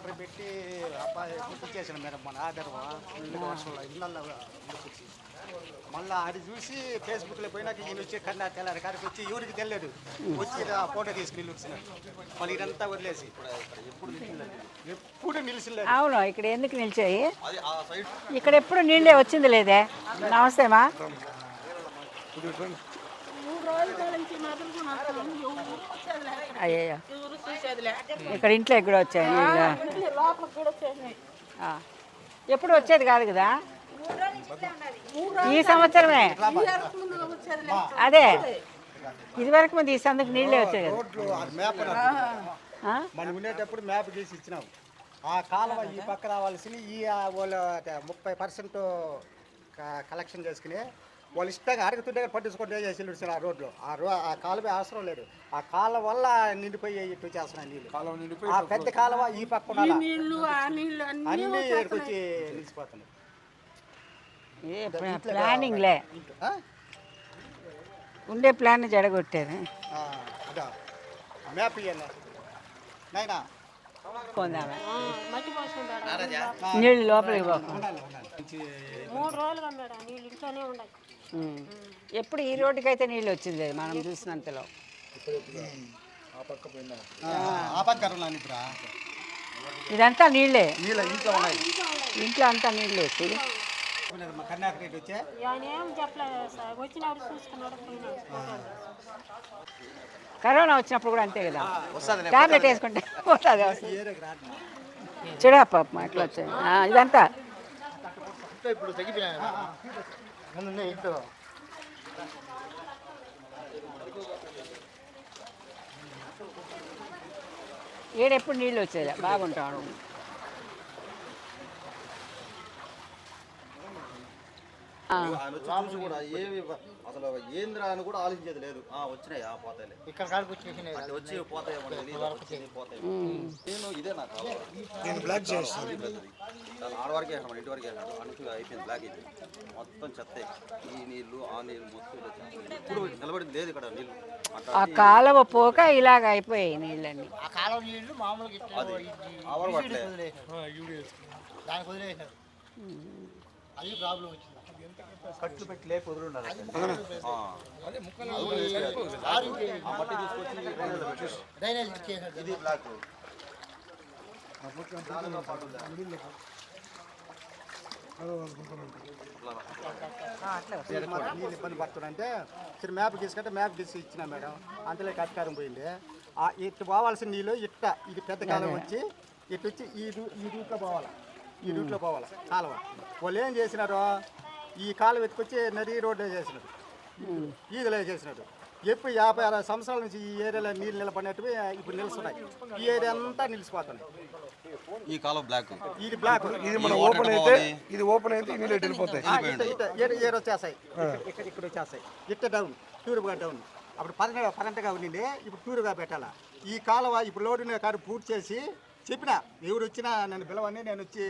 Motor పెట్టి అబ్బాయి కుట్టించేసిన madam మన ఆధారం ఫుల్గా వర్షంలో ఇళ్ళల్లో వచ్చి మళ్ళీ అది చూసి ఫేస్బుక్లో పోయినాక ఈయన వచ్చి కన్నా తెల్లారి కాడికి వచ్చి ఎవరికి తెలియదు. వచ్చి ఫోటో తీసుకుని వచ్చినారు మళ్ళీ ఇదంతా వదిలేసి. ఎప్పుడు నిలిచిలేదు అవును ఇక్కడ ఎందుకు నిలిచాయి? ఇక్కడ ఎప్పుడు నీళ్ళే వచ్చింది లేదే? నమస్తేమా? అయ్యయ్యో. ఇక్కడ ఇంట్లో ఎక్కడ వచ్చాయి. ఎప్పుడు వచ్చేది కాదు కదా? ఈ సంవత్సరమే? అదే. ఇదివరకు ముందు ఈ సందుకు నీళ్ళే వచ్చాయి? మనం ఉండేటప్పుడు మ్యాప్ గీసి ఇచ్చినాం. ఆ కాలువ ఈ పక్క రావాల్సిన ఈ ముప్పై పర్సెంట్ కలెక్షన్ చేసుకుని వాళ్ళు ఇష్టంగా అడుగుతుంటే పట్టించుకుంటే చేసి ఇస్తారు ఆ రోడ్లో? ఆ రో ఆ కాలువ అవసరం లేదు. ఆ కాలువ వల్ల నిండిపోయి ఇటు వచ్చేస్తున్నాయి నీళ్ళు ఆ పెద్ద కాలువ ఈ పక్క ఉండాలా. నీళ్ళు ఆ నీళ్ళు అన్ని వచ్చి నిలిచిపోతున్నాయి. ప్లానింగ్లే? ఉండే ప్లాన్ అదా. మ్యాప్ నీళ్ళు లోపలికి పోకు. ఉండాలి ఉండాలి. మంచి మూడు రోజులుగా మేడం నీళ్ళు ఇంట్లోనే ఉన్నాయి ఉమ్. ఎప్పుడు ఈ రోడ్డుకి అయితే నీళ్ళు వచ్చింది లేదు మనం చూసినంతలో ఇదంతా నీళ్ళే. నీళ్ళ ఇంట్లో ఇంట్లో అంతా నీళ్ళు పోయినాడు. కరోనా వచ్చినప్పుడు కూడా అంతే కదా. టాబ్లెట్ వేసుకుంటే పోతుంది చూడా పాప అట్లా వచ్చాయి ఆ, ఇదంతా. ఇప్పుడు ముందు ఇంట్లో ఏడెప్పుడు నీళ్ళు వచ్చేది? బాగుంటాడు. ఆయన వచ్చి చూసి కూడా ఏమి అసలు ఏంద్రా అని కూడా ఆలోచించేది లేదు. ఆ వచ్చినాయి ఆ ఇక్కడ అంటే వచ్చి పోతాయి తెలియదు వచ్చి పోతాయి నేను ఇదే నాకు కావాలి. నేను బ్లాక్ చేస్తాను. ఇది పెద్దది చాలా ఆడవరకే వేసాం ఇంటి వరకే వేసాం అనుకు అయిపోయింది బ్లాక్ అయిపోయింది. మొత్తం చెత్తే. ఈ నీళ్ళు ఆ నీళ్ళు మొత్తం. ఇప్పుడు నిలబడింది లేదు ఇక్కడ ఆ కాలువ పోక ఇలాగ అయిపోయాయి నీళ్ళన్నీ. ఆ కాలం నీళ్ళు మామూలుగా దానికి అది ప్రాబ్లం వచ్చింది. కట్లు పెట్టి ఇది బ్లాక్ నీళ్ళు ఇబ్బంది పడుతుందంటే సరే మ్యాప్ తీసుకుంటే మ్యాప్ తీసి ఇచ్చిన మేడం. అంతలో కట్కారం పోయింది. ఆ ఇటు పోవాల్సిన నీళ్ళు ఇట్ట ఇది పెద్ద కాలం వచ్చి ఇటు వచ్చి ఈ రూ- ఈ రూట్లో పోవాలి? ఈ రూట్లో పోవాలి? కాలువ. వాళ్ళు ఏం చేసినారు ఈ కాలువ ఎత్తుకొచ్చి నది రోడ్డు చేసినారు ఈదులో చేసినారు ఎప్పుడు యాభై అరవై సంవత్సరాల నుంచి ఈ ఏరియాలో నీళ్ళు నిలబడినట్టు ఇప్పుడు నిలుస్తున్నాయి. ఈ ఏరియా అంతా నిలిచిపోతున్నాయి. ఈ కాలం బ్లాక్. ఇది బ్లాక్. ఇది మన ఓపెన్ అయితే ఇది ఓపెన్ అయితే నీళ్ళు వెళ్ళిపోతాయి? ఏడు వచ్చేస్తాయి. ఇక్కడ- ఇక్కడ ఇక్కడ వచ్చేస్తాయి. ఇట్ట డౌన్ టూర్గా డౌన్. అప్పుడు పన్నెండు పన్నెండుగా ఉండింది ఇప్పుడు టూర్గా పెట్టాలా. ఈ కాలువ ఇప్పుడు లోడ్ కారు పూర్తి చేసి చెప్పిన ఎవరు వచ్చినా నన్ను పిలవని నేను వచ్చి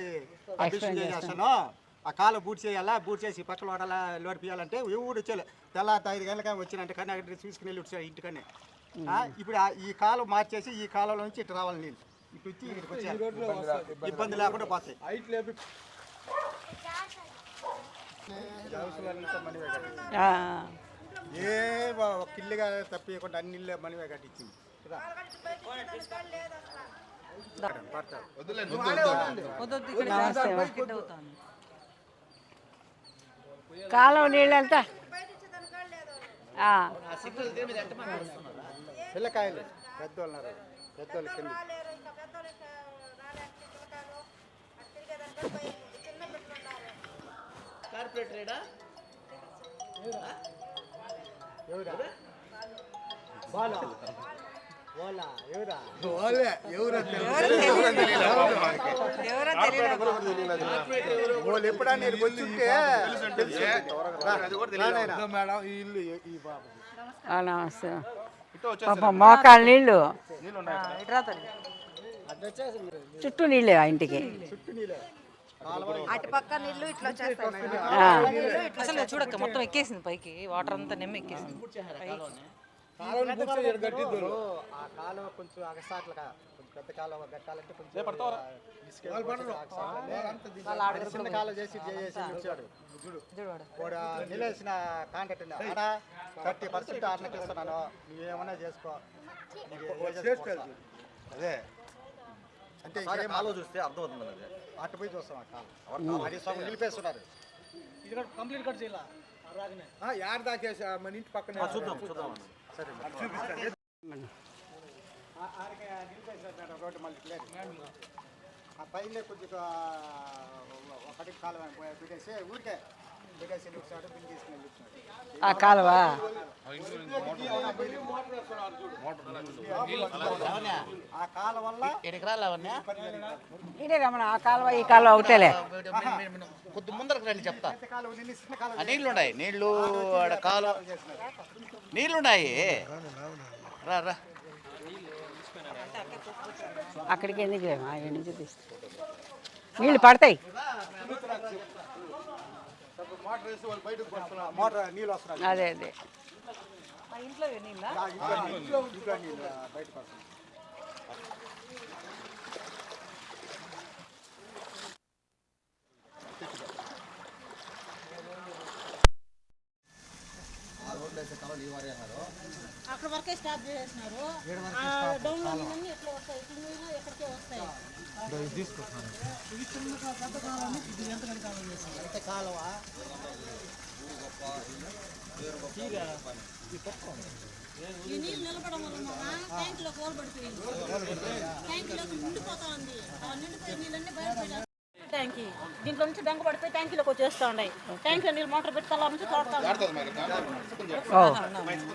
అడ్మిషన్ చేస్తాను. ఆ కాలువ బూట్ చేయాలా? బూట్ చేసి పక్కన వాడాలా లోడ్ పియాలంటే ఎవరు వచ్చేలే. తెల్లారి ఐదు గంటలకి వచ్చినంటే కన్నా చూసుకుని వెళ్ళి వచ్చాడు ఇంటికనే ఆ, ఇప్పుడు ఆ- ఈ కాలువ మార్చేసి ఈ కాలువలో నుంచి ఇటు రావాలి నీళ్ళు. ఇటు వచ్చి ఇక్కడికి వచ్చేయాలి. ఇబ్బంది లేకుండా పోతాయి. ఏ బా- ఒక ఇల్లుగా తప్పియకుండా అన్ని ఇల్లే మనమే కట్టించింది. కాలువ నీళ్ళంతా. ఆ, పిల్లకాయలు పెద్దోళ్ళు పెద్దోళ్ళు కింద. బాలా. ఎవరా వాళ్ళు నేను వచ్చుంటే. మేడం ఇల్లు ఈ నమస్తే పాపం మోకాలు నీళ్ళు చుట్టూ నీళ్ళే ఆ ఇంటికి చుట్టూ నీళ్ళే అటుపక్క నీళ్ళు ఇట్లా వచ్చేస్తాయి ఆ, అసలు చూడక్క మొత్తం ఎక్కేసింది పైకి వాటర్ అంతా నెమ్మ ఎక్కేసింది ఆ కాలువ కొంచెం అగసాట్లుగా కొంచెం పెద్ద కాలువ కొంచెం చిన్న కాలువ చేసి నిలేసిన కాంట్రాక్ట్ థర్టీ పర్సెంట్ ఆరునకి ఇస్తున్నాను నువ్వేమన్నా చేసుకో. అదే. అంటే కాలువ చూస్తే అర్థమవుతుంది అది అటు పోయి చూస్తాం ఆ కాలువ. అది సగం నిలిపేస్తున్నారు. యాడ్ దాకేసి మన ఇంటి పక్కన చూద్దాం. చూద్దాం. ఆ- పైన కొద్దిగా ఒకటి కాలువ? పెట్టేసి ఊరికే పెట్టేసి బిల్ తీసుకుని ఆ కాలువ ఆ కాలువ వల్ల ఇదే రమణ ఆ కాలువ ఈ కాలువ ఒకటేలే. కొద్ది ముందరకు రండి చెప్తా. పెద్ద కాలువ నీళ్ళు ఉన్నాయి నీళ్ళు ఆడ నీళ్ళున్నాయి. రా రా. అక్కడికి ఎందుకు లేము ఆ నుంచి తీస్తా నీళ్ళు పడతాయి. అదే అదే. ఇంట్లో నీళ్ళు ఇంట్లో నీళ్ళు బయటకు వస్తున్నాయి ఆ రోడ్లు వేసే కాలువ ఈ వారి వేసినారు అక్కడ వరకే స్టాప్ చేసేసినారు. ఆ డౌన్లో నీళ్ళన్నీ ఎట్లా వస్తాయి? ఇప్పుడు నీళ్ళు ఎక్కడికే వస్తాయి? ఈ నీళ్ళు నిలబడం వల్ల ట్యాంకులో కోల్ పడిపోయింది. ట్యాంకులోకి నిండిపోతా ఉంది ఆ నిండిపోయే నీళ్ళన్నీ బయట ట్యాంకీ దీంట్లో నుంచి డంగ పడిపోయి ట్యాంకీలోకి వచ్చేస్తా ఉన్నాయి ట్యాంకీలో నీళ్ళు మోటార్ పెట్టి తల నుంచి తోడతా ఓ.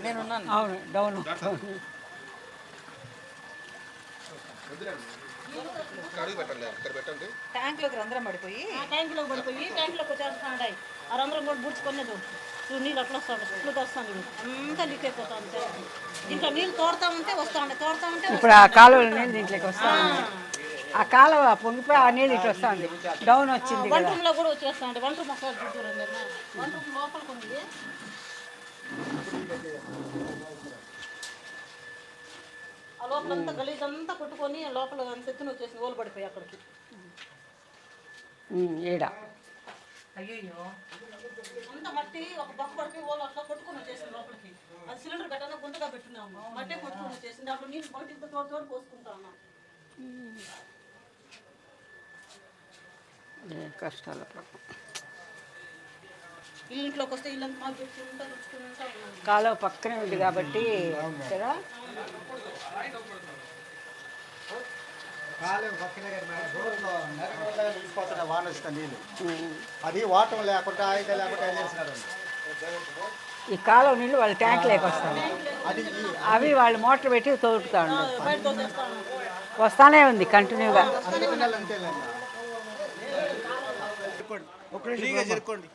నేనున్నాను. అవును డౌన్. ట్యాంక్లోకి రంధ్రం పడిపోయి. ఆ ట్యాంకులోకి పడిపోయి ట్యాంకులోకి వచ్చేస్తున్నాయి ఆ రంధ్రం కూడా బుడ్చుకునేది చూడు నీళ్ళు అట్లా వస్తాడు స్కూల్ వస్తాను అంతా లీక్ అయిపోతా ఉంది ఇంకా నీళ్ళు తోడుతా ఉంటే వస్తా ఉండే తోడుతా ఉంటే ఇప్పుడు ఆ కాలువల నీళ్ళు దీంట్లోకి వస్తా. ఆ కాలువ పొంగిపోయి ఆ నీళ్ళు ఇటు వస్తుంది. డౌన్ వచ్చింది వన్ కదా. రూమ్లో కూడా వచ్చేస్తా ఉండే వన్ రూమ్ ఒకసారి చుట్టూరు వన్ రూమ్ లోపలికి ఉంది. ఆ లోపల అంతా గలీజ్ అంతా కొట్టుకొని లోపల అంత ఎత్తున వచ్చేసి ఓలు పడిపోయి అక్కడికి. ఉమ్, ఈడ. అయ్యో అంత మట్టి ఒక బొక్క పడిపోయి ఓలు అట్లా కొట్టుకొని వచ్చేసింది లోపలికి. అది సిలిండర్ పెట్టాలని గుంతగా పెట్టున్నాము మట్టే కొట్టుకొని వచ్చేసింది. అప్పుడు నీళ్ళు బయటికి తోడు తోడు పోసుకుంటా ఉన్నాం ఏ కష్టాల వస్తే కాలువ పక్కనే ఉంది కాబట్టి కదా వాన నీళ్ళు. అది వాటం లేకుండా ఆయుధ లేకుండా ఈ కాలువ నీళ్ళు వాళ్ళ ట్యాంక్ లేక వస్తాయి అది ఈ అవి వాళ్ళు మోటార్ పెట్టి తోడుతా ఉండదు వస్తానే ఉంది కంటిన్యూగా అంతేలేండి ఫ్రీగా జరుపుకోండి.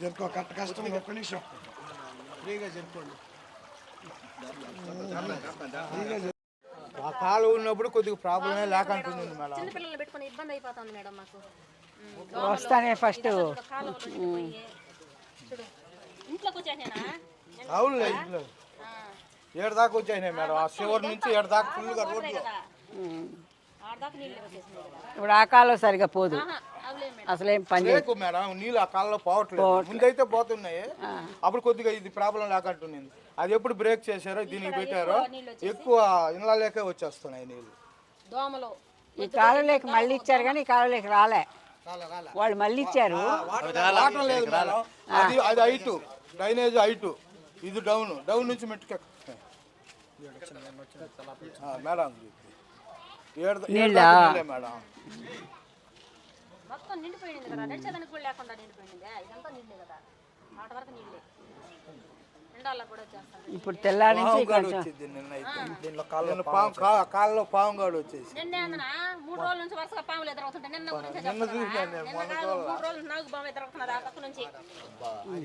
జరుపుకో కరెక్ట్ కష్టం ఒక్క నిమిషం. ఫ్రీగా జరుపుకోండి. ఆ కాలు ఉన్నప్పుడు కొద్దిగా ప్రాబ్లమే లేకంటుంది మేడం. చిన్నపిల్లలు పెట్టుకొని ఇబ్బంది అయిపోతుంది మేడం మాకు. వస్తానే ఫస్ట్ ఇంట్లోకి వచ్చేసానా అవునులే ఇంట్లో. ఏడు దాకా వచ్చాయినాయి మేడం. ఆ చివరి నుంచి ఏడు దాకా ఫుల్గా రోడ్లు. ఇప్పుడు ఆ కాలువ సరిగా పోదు. అవులే మేడం. అసలేం పని మేడం నీళ్ళు ఆ కాలంలో పోవట్లేదు. ముందైతే పోతున్నాయి. అప్పుడు కొద్దిగా ఇది ప్రాబ్లం లేకంటుంది అది ఎప్పుడు బ్రేక్ చేశారో దీనికి పెట్టారో ఎక్కువ ఇళ్ళలోకే వచ్చేస్తున్నాయి నీళ్ళు. దోమలు. ఈ కాలువలోకి మళ్ళీ ఇచ్చారు కానీ ఈ కాలువలోకి రాలే. వాళ్ళు మళ్ళీ ఇచ్చారు. అది అది హైటు డ్రైనేజ్ హైటు ఇది డౌన్. డౌన్ నుంచి మెట్టుకు మేడం. నీళ్ళా? దాకా నీళ్ళే మేడం. మొత్తం నిండిపోయింది కదా నడిచేదానికి కూడా లేకుండా నిండిపోయింది. ఇదంతా నీళ్ళే కదా. ఆట వరకు నీళ్ళే. ఎండాలకు కూడా వచ్చేస్తాను ఇప్పుడు తెల్లారి నుంచి పాము కాళ్ళలో పావుగాడు వచ్చేసి. మూడు రోజుల నుంచి వరుసగా పాములు ఎదురవుతుంటే నిన్న గురించి పాము.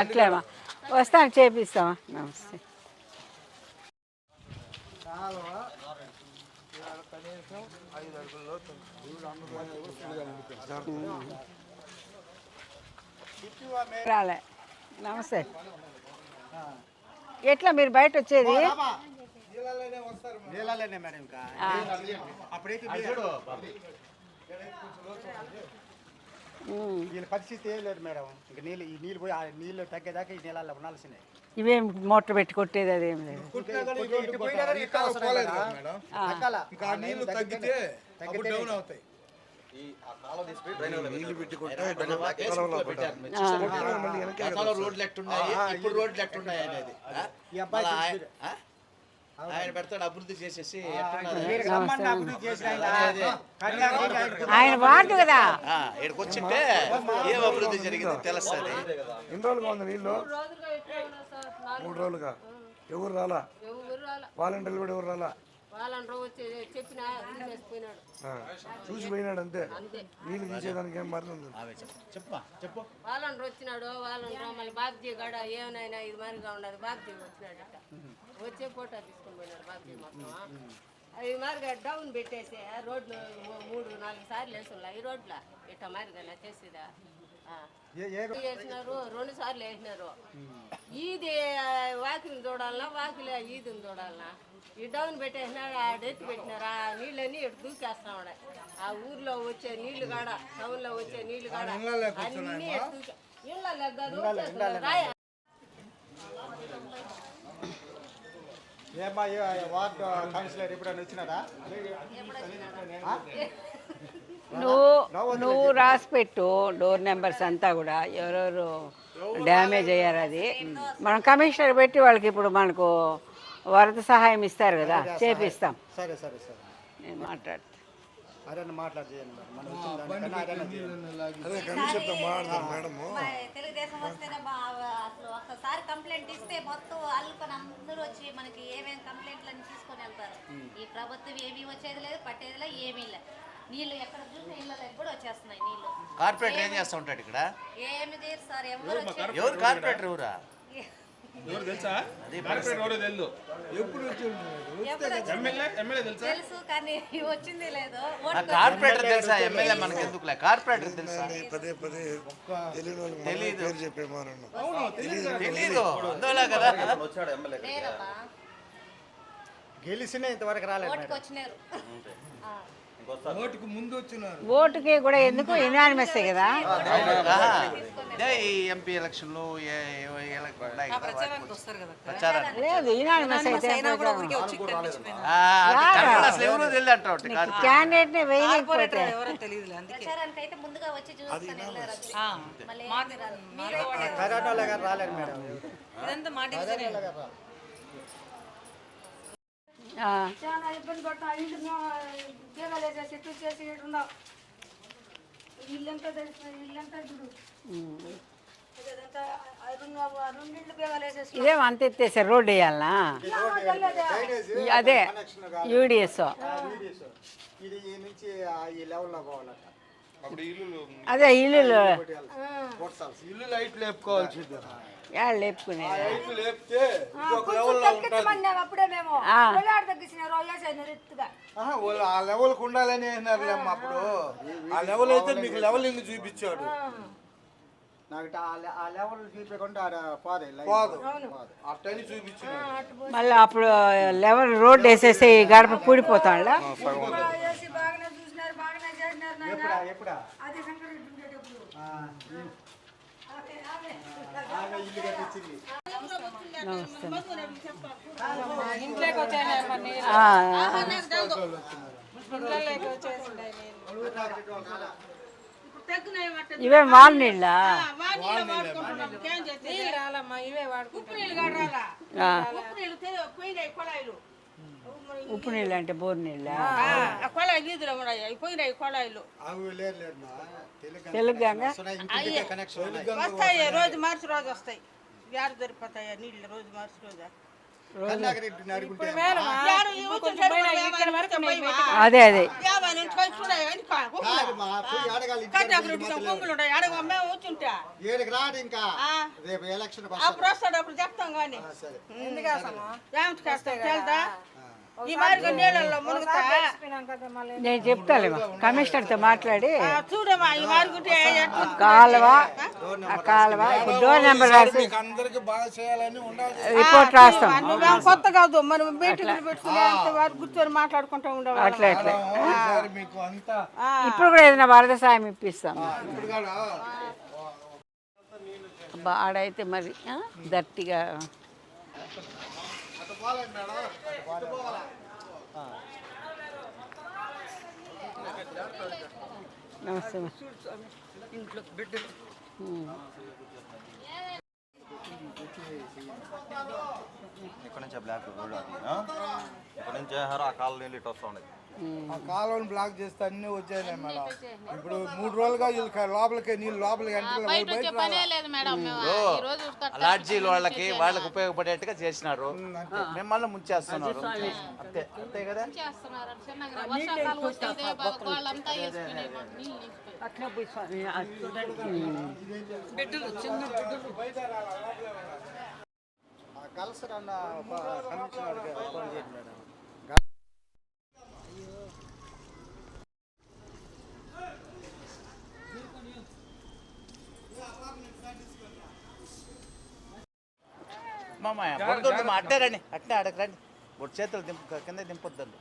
అట్లేమా? వస్తాను చేపిస్తామా? నమస్తే. కనీసం ఐదు అడుగుల్లో రాలే. నమస్తే. ఎట్లా మీరు బయట వచ్చేది? అప్పుడైతే. వీళ్ళ పరిస్థితి ఏం లేదు మేడం. ఇంకా నీళ్ళు ఈ నీళ్ళు పోయి ఆ నీళ్ళు తగ్గేదాకా ఈ నీళ్ళల్లో ఉండాల్సిందే. ఇవేం మోటార్ పెట్టి కొట్టేది అదేం లేదు. ఇటు పోయినా కానీ ఇటు అవసరం పోలేదు కదా. కదా మేడం. తగ్గాల. ఇంకా ఆ నీళ్ళు తగ్గితే అప్పుడు డౌన్ అవుతాయి. ఈ ఆ కాలువ డ్రైనేజ్ రోడ్లు ఎట్టున్నాయి ఇప్పుడు రోడ్లు ఎట్టున్నాయి అనేది? ఈ అబ్బాయి మళ్ళా ఆయన ఆ? ఆయన పెడతాడు అభివృద్ధి చేసేసి ఆయన. వార్డు కదా. ఇక్కడికి వచ్చింటే ఏం అభివృద్ధి జరిగింది తెలుస్తుంది. ఎన్ని రోజులుగా ఉంది నీళ్ళు. మూడు రోజులుగా. ఎవరు రాలా? వాలంటీర్లు కూడా ఎవరు రాలా? వాళ్ళని వచ్చి చెప్పిన వేసిపోయినాడు ఆ, చూసి పోయినాడు అంతే. నీళ్ళు తీసేదానికి ఏం మరణం ఉంది చెప్పమా చెప్పు. వాళ్ళని వచ్చినాడు వాళ్ళని మళ్ళీ బాబ్జీ గడ ఏమైనా ఇది మరిగా ఉండదు బాబ్జీ వచ్చినాడట వచ్చే ఫోటో తీసుకొని పోయినాడు బాబ్జీ మొత్తం. అది మారిగా డౌన్ పెట్టేసి రోడ్లు మూడు నాలుగు సార్లు వేసున్నా ఈ రోడ్ల ఇట్ట మారిగా చేసేదా? వేసినారు రెండు సార్లు వేసినారు. ఈది వాకిని చూడాలన్నా వాకిలి ఈదిని చూడాలన్నా ఈ డౌన్ పెట్టేసినాడు ఆ డెత్ పెట్టినారు. ఆ నీళ్ళని ఇటు దూకేస్తాడు ఆ ఊర్లో వచ్చే నీళ్ళు కాడ టౌన్లో వచ్చే నీళ్ళు కాడ అన్ని ఇటు దూకే ఇళ్ళ కాదు రాయ. ఏమ్మా ఏ- వార్డు కౌన్సిలర్ ఎప్పుడైనా వచ్చినారా ఆ? నువ్వు నువ్వు రాసి పెట్టు డోర్ నెంబర్స్ అంతా కూడా. ఎవరెవరు డ్యామేజ్ అయ్యారు అది. మనం కమిషనర్ పెట్టి వాళ్ళకి ఇప్పుడు మనకు వరద సహాయం ఇస్తారు కదా చేపిస్తాం. సరే సరే సరే. నేను మాట్లాడతా. మనం వచ్చిన దానికన్నా అరేనా. అదే మేడము. తెలుగుదేశం వస్తేనే అసలు ఒక్కసారి కంప్లైంట్ ఇస్తే మొత్తం అల్లుకొని అందరూ వచ్చి మనకి ఏమేమి కంప్లైంట్లు అని తీసుకొని వెళ్తారు. ఈ ప్రభుత్వం ఏమీ వచ్చేది లేదు పట్టేది లేదు ఏమీ లేదు. నీళ్ళు ఎక్కడ చూసినా ఇళ్ళకి కూడా వచ్చేస్తున్నాయి నీళ్ళు. కార్పొరేటర్ ఏం చేస్తా ఉంటాడు ఇక్కడ? ఏమి సార్ ఎవరు కార్పొరేటర్ ఎవరా ఎవరు తెలుసా? కార్పొరేట్ ఎవరో ఎప్పుడు ఎమ్మెల్యే ఎమ్మెల్యే తెలుసా? తెలుసు కానీ వచ్చింది లేదు. ఆ కార్పొరేటర్ తెలుసా? ఎమ్మెల్యే మనకి ఎందుకులే కార్పొరేటర్ తెలుసా? పదే తెలియని తెలీదు. పేరు చెప్పే మారన్నా తెలీదు అందువల్ల కదా? వచ్చాడు ఎమ్మెల్యే లేదమ్మా గెలిచిన ఇంతవరకు రాలేదు ఓటుకు మేడం. వచ్చినారు. ఆ. ఓటుకు ముందు వచ్చినారు. ఓటుకి కూడా ఎందుకు ఇనానిమస్ కదా? ఈ ఎంపీ ఎలక్షన్లు లేదు ఇనానిమస్ అయితే క్యాండిడేట్ని వేయలేకపోతే. రాలేదు మేడం ఇదంతా మా డివిజనే ఆ, చాలా ఇబ్బంది పడతాం ఇంటి బీగాలు వేసేసి ఉన్నాం ఇల్లంతా ఇల్లంతా చూడు. రెండు ఇదేం అంత ఎత్తేసారు? రోడ్డు వేయాలనా? అదే. యూడిఎస్ ఆ, వీడియోస్. ఇది ఈ నుంచి ఆ ఈ లెవెల్లో పోవాలట. అప్పుడు ఇల్లు అదే ఇల్లు ఇల్లు లైట్ లేపుకోవాల్సింది. ఆ. లెవెల్కి ఉండాలని వేసినారులేమ్మా అప్పుడు. ఆ. లెవెల్ అయితే మీకు లెవెలింగ్ చూపించాడు. లెవెల్ మళ్ళీ అప్పుడు లెవెల్ రోడ్డు వేసేసి గడప ఎప్పుడా ఎప్పుడా? ఇవే మాల్ నీళ్ళ? ఇవే వాడుకుంటాం ఉప్పు నీళ్ళు ఉప్పు నీళ్ళు ఉప్పు నీళ్ళు అంటే బోర్ నీళ్ళ? ఆ కొళాయి ఉన్నాయి అవి పోయినాయి కొళాయిలు. వస్తాయి రోజు మార్చి రోజు వస్తాయి. యాడ దొరికిపోతాయి నీళ్ళు రోజు మార్చి రోజు? అదే అదే. అప్పుడు వస్తాడు అప్పుడు చెప్తాం కానీ. ఈ మాదిరిగా నీళ్ళల్లో మునుగుతా? నేను చెప్తాలేమా కమిషనర్తో మాట్లాడి. చూడమ్మా ఈ మాదిరిగుంటే ఆ కాలువ ఆ కాలువ ఇప్పుడు డోర్ నెంబర్ రాసి మీకు అందరికి బాగా చేయాలని ఉండాలి రిపోర్ట్ రాస్తాం. కొత్త కాదు మనం మీటింగ్లు పెట్టుకునే అంత వారు కూర్చొని మాట్లాడుకుంటూ ఉండేవాళ్ళం. అట్లా అట్లా. ఈసారి మీకు అంతా. ఇప్పుడు కూడా ఏదైనా వరద సాయం ఇప్పిస్తాం. ఇప్పుడు కూడా అబ్బా, ఆడైతే మరి దట్టిగా నమస్తే. ఇంట్లో బిడ్డ ఇక్కడ నుంచి బ్లాక్ రోడ్ అది ఇక్కడ నుంచి చేశారు ఆ నీళ్ళు ఇటు వస్తూ ఉండేది ఆ కాలువని బ్లాక్ చేస్తే అన్ని వచ్చాయి మేడం. ఇప్పుడు మూడు రోజులుగా వీళ్ళకి లోపలికి నీళ్ళు లోపలికి. లాడ్జీల వాళ్ళకి వాళ్ళకి ఉపయోగపడేట్టుగా చేసినారు. మిమ్మల్ని ముంచేస్తున్నారు. అంతే అంతే కదా? ఆ కల్సర్ అన్న కమిషనర్కి ఫోన్ చేయండి మేడం. మా అట్టే రండి అట్టే ఆడకు రండి. ఒక చేతులు దింపు కింద దింపొద్దండి.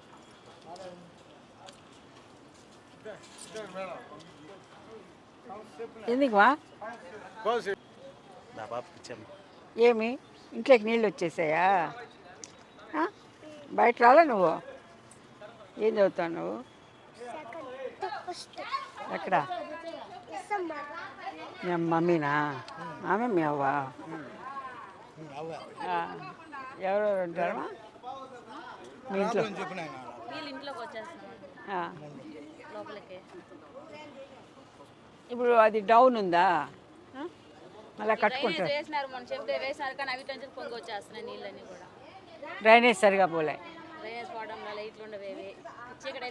ఎందుకు మా నా బాబుకి ఇచ్చాము ఏమి? ఇంట్లోకి నీళ్ళు వచ్చేసాయా? ఆ? బయట రాలా నువ్వు? ఏం చదువుతావు నువ్వు? ఎక్కడ? మీ మమ్మీనా? ఆమె మీ అవ్వ? ఆ. ఎవరెవరు ఉంటారమ్మా? మీ ఇంట్లో? ఇప్పుడు అది డౌన్ ఉందా? మళ్ళా కట్టుకుంటారు. వేసినారు మొన్న చెప్తే వేసినారు కానీ అవి నుంచి పొంగి వచ్చేస్తున్నాయి నీళ్ళన్నీ కూడా. డ్రైనేజ్ సరిగా పోలే. డ్రైనేజ్ పోవడం వల్ల ఇట్లు ఉండవేవి.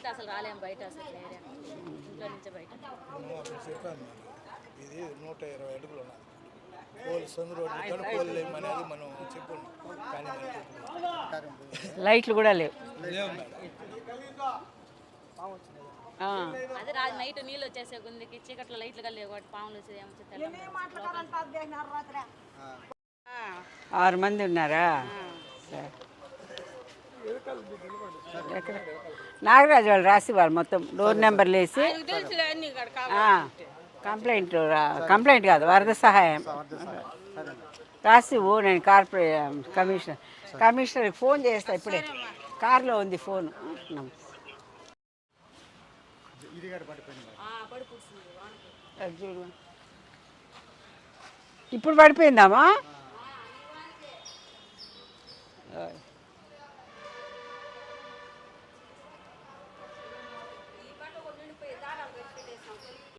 అసలు రాలేం బయట అసలు ఇంట్లో నుంచి బయట. ఇది నూట ఇరవై అడుగులు ఉన్నది. పోలు సందు రోడ్డు ఇక్కడ పోలు లేమనేది మనం చెప్పున్నాం కానీ మనకి లైట్లు కూడా లేవు. అదే రాజు నైట్ నీళ్ళు వచ్చేసే గుందికి చీకట్లో లైట్లు కలిగే ఒకటి పాములు ఆరు మంది ఉన్నారా? నాగరాజు వాళ్ళు రాసి వాళ్ళు మొత్తం. డోర్ నెంబర్లు వేసి. కంప్లైంట్ కంప్లైంట్ కాదు వరద సహాయం. రాసి ఓ నేను కార్పొరే కమిషనర్ కమిషనర్కి ఫోన్ చేస్తా ఇప్పుడే. కార్లో ఉంది ఫోన్. ఇప్పుడు పడిపోయిందామా?